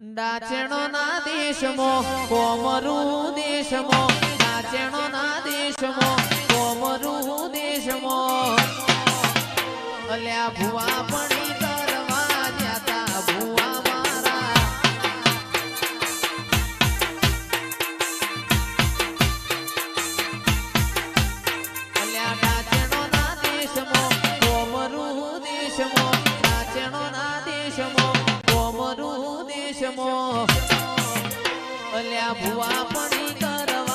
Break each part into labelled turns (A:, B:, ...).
A: ડાચણો ના દેશમો કોમરું દેશમો. ડાચણો ના દેશમો કોમરું દેશમો. અલ્યા ભુવા પડી દેશમો કોમરું વિષમો અલ્યા ભુવા પણ કરવા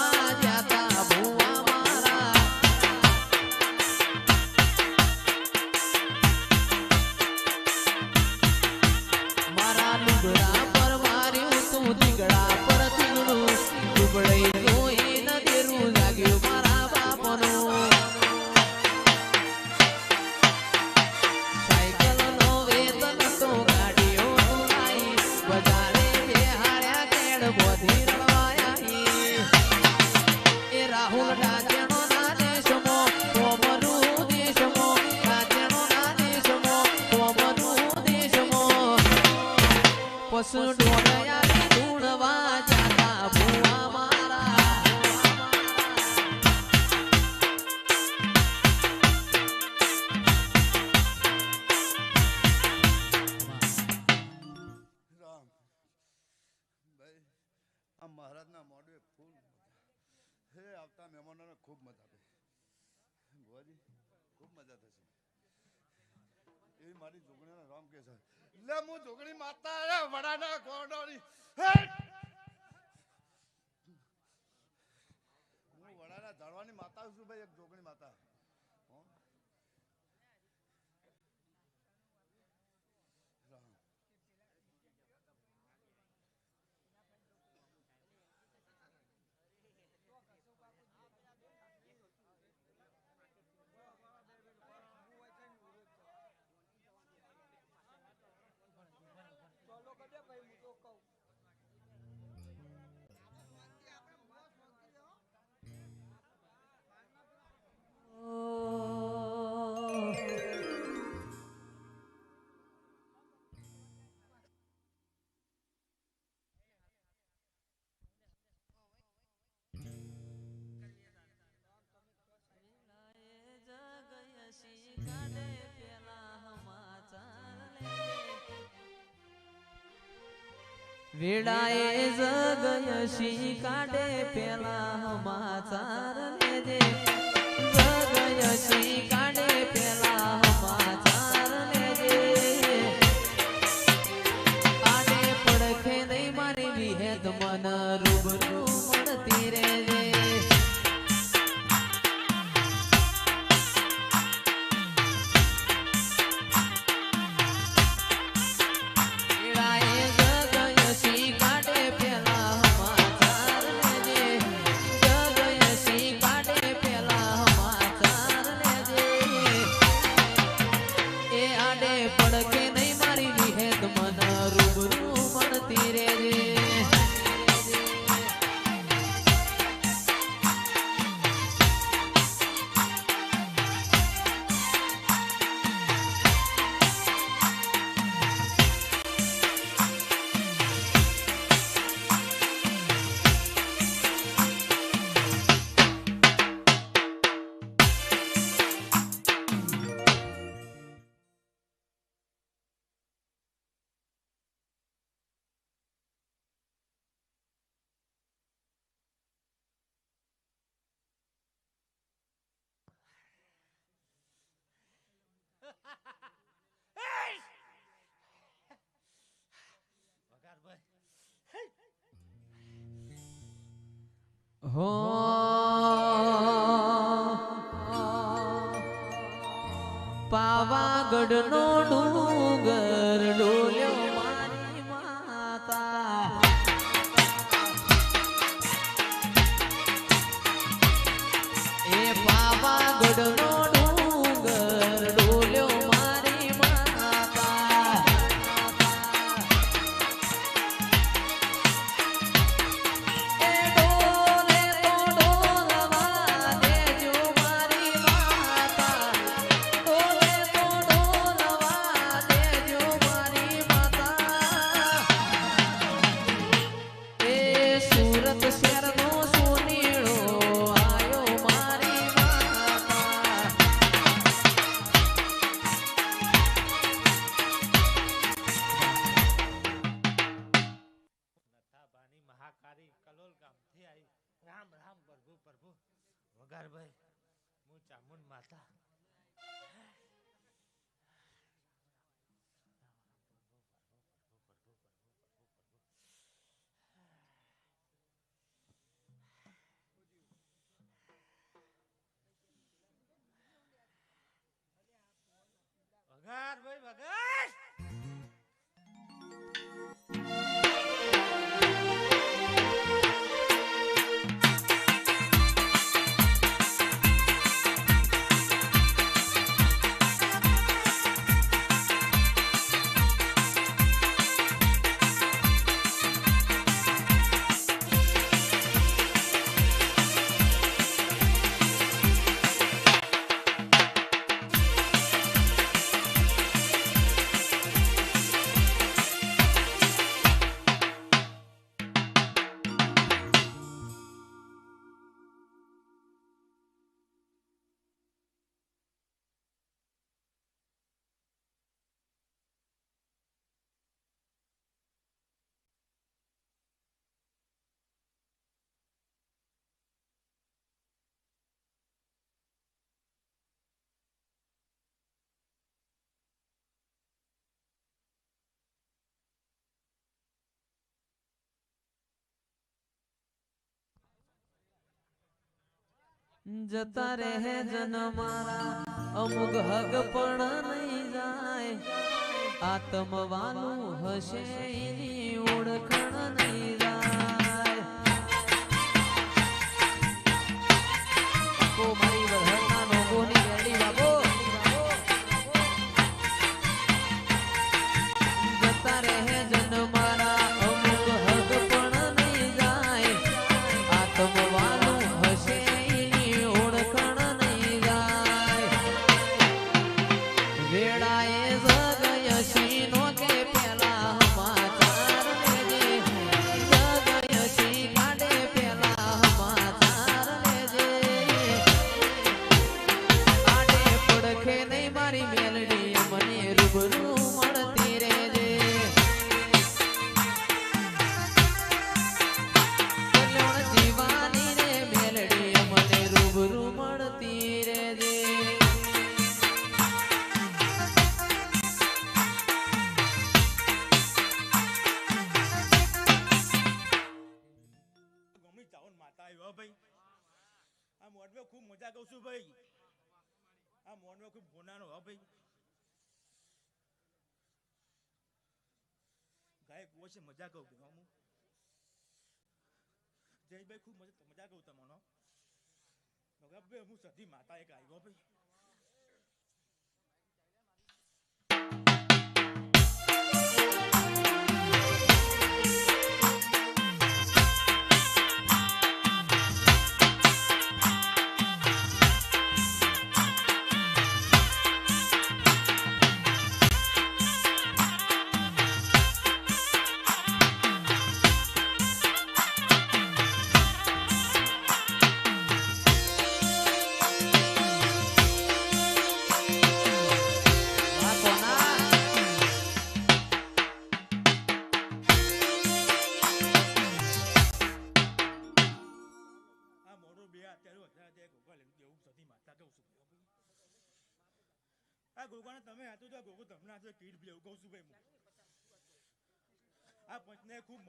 A: મારી
B: જોગણીના રામ કે છે. લે, હું જોગણી માતા અરે વડાના ગોડાની. હું! વડાના ધાડવાની માતા છું ભાઈ, એક જોગણી માતા. વેડાએ
A: જગન શી કાઢે પેલા
C: સમાચાર ನೋಡು
A: જતા રહે જન મારા. અમુક હગ પણ નહીં જાય. આત્મવાનું હશે ઓળખણ નહીં જાય.
C: વેળા ભાઈ ખૂબ મજા મજા કહું તમને ભાઈ હું સધી માતા એક આવ્યો ભાઈ.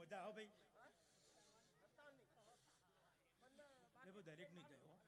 C: મજા હો ભાઈ. એ બધું દરેક નહીં જાય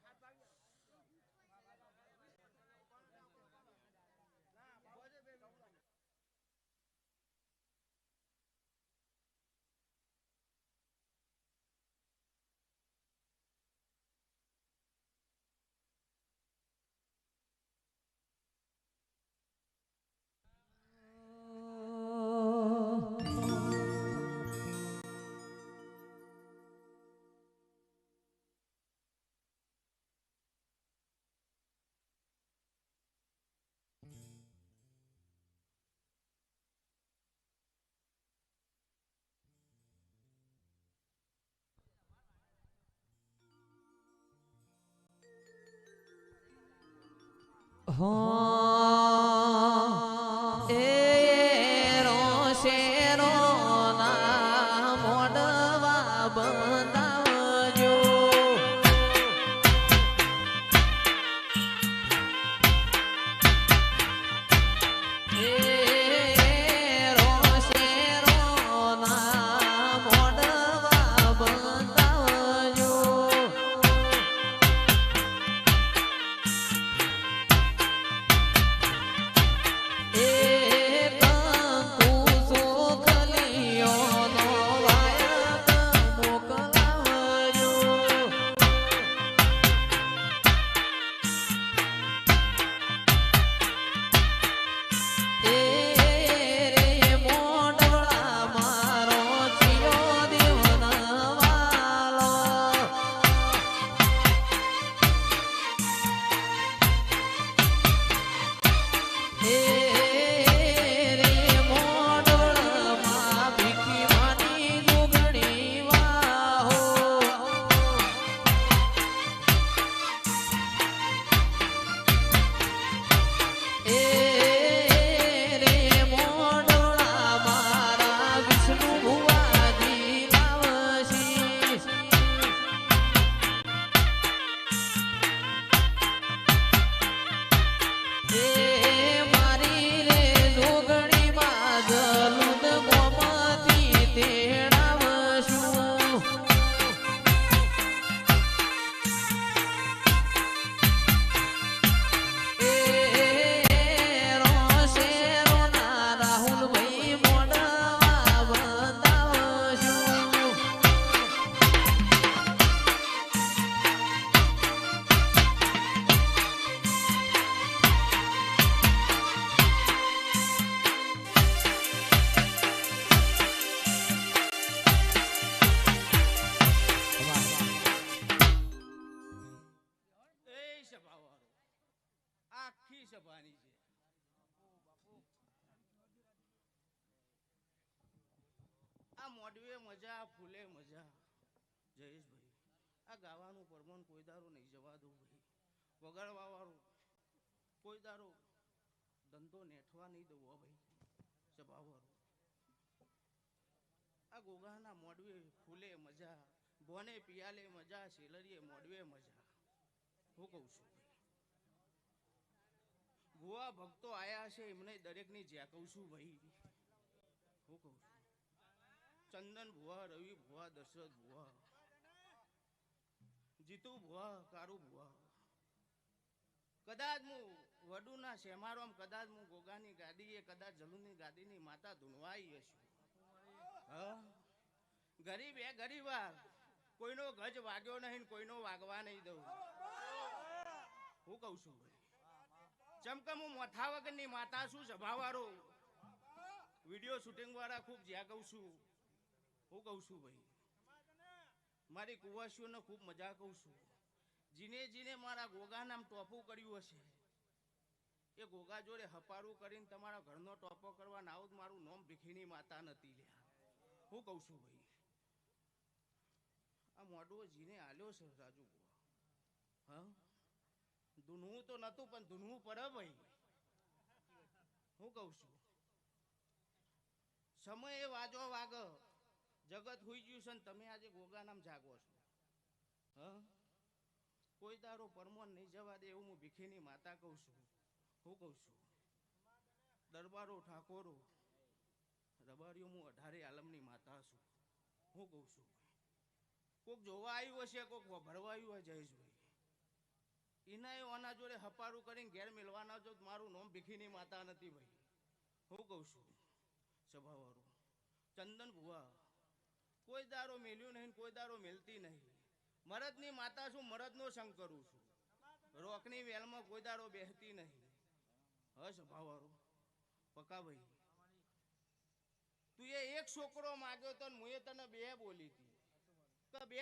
A: મોડવે
D: મજા, ફૂલે મજા. જયેશભાઈ, આ ગાવાનું પરમણ કોઈ દારો નહીં, જવા દઉં ભાઈ. વગાડવા વાળું કોઈ દારો ધંધો નેઠવા નહીં દઉં ભાઈ. જવાવાળું. આ ગોગાના મોડવે ફૂલે મજા બોને પિયાલે મજા સેલરીએ મોડવે મજા. હું કહું છું ગોવા ભક્તો આયા છે એમને દરેકની જ્યાં કહું છું ભાઈ. હું કહું છું. ચંદન ભુવા, રવિ ભુવા, દશરથ ભુવા, જીતુ ભુવા, કારુ ભુવા. કદાચ હું વડુના શેમારોમ, કદાચ હું ગોગાની ગાદીએ કદાચ જલુની ગાદીની માતા ધૂનવાઈ હશું. ગરીબ એ ગરીબા કોઈનો ગજ વાગ્યો નહીં કોઈનો વાગવા નહીં દઉં. હું કહું છું ભાઈ ચમકે હું મોથા વગરની માતા છું સભાવાળો વીડિયો શૂટિંગ વાળા ખૂબ જ્યાં કહું છું હું કહું છું ભાઈ, મારી કુવાસીઓને ખૂબ મજા કહું છું. જીને જીને મારા ગોગા નામ ટોપું કર્યું હશે. એ ગોગા જોડે હપારું કરીને તમારા ઘરનો ટોપો કરવા ના આવું મારું નોમ ભીખીની માતા નથી લ્યા. હું કહું છું ભાઈ, આ મોઢું જીને આલ્યો છે રાજુ હા? ધૂનવું તો નતું પણ ધૂનવું પડે ભાઈ. હું કહું છું, સમય વાજો વાગ જગત હોઈ ગયું છે ને તમે આજે ગોગાનામ જાગો છો. હ? કોઈ તારો પરમોન નહીં જવા દે એવું હું ભીખીની માતા કહું છું. હું કહું છું? દરબારો ઠાકોરો, રબારીઓ હું અઢારે આલમની માતા છું. હું કહું છું, કોક જોવા આવ્યું હશે, કોક ભરવા આવ્યું હોય જયેશભાઈ. એના એના જોડે હપારું કરીને ઘેર મેળવાના જો મારું નોમ ભીખીની માતા નથી ભાઈ. હું કહું છું, સભાવાળું, ચંદન ભુવા કોઈ દારો મેલ્યું નહીં, કોઈ દારો મેલતી નહીં. મરદની માતા છું મરદનો સંગ કરું છું? રોકની વેલમાં કોઈ દારો બેહતી નહીં. હ સભાવાળું પકાભાઈ. તું એ એક છોકરો માગ્યો તો હું મુએ તને બે બોલી હતી બે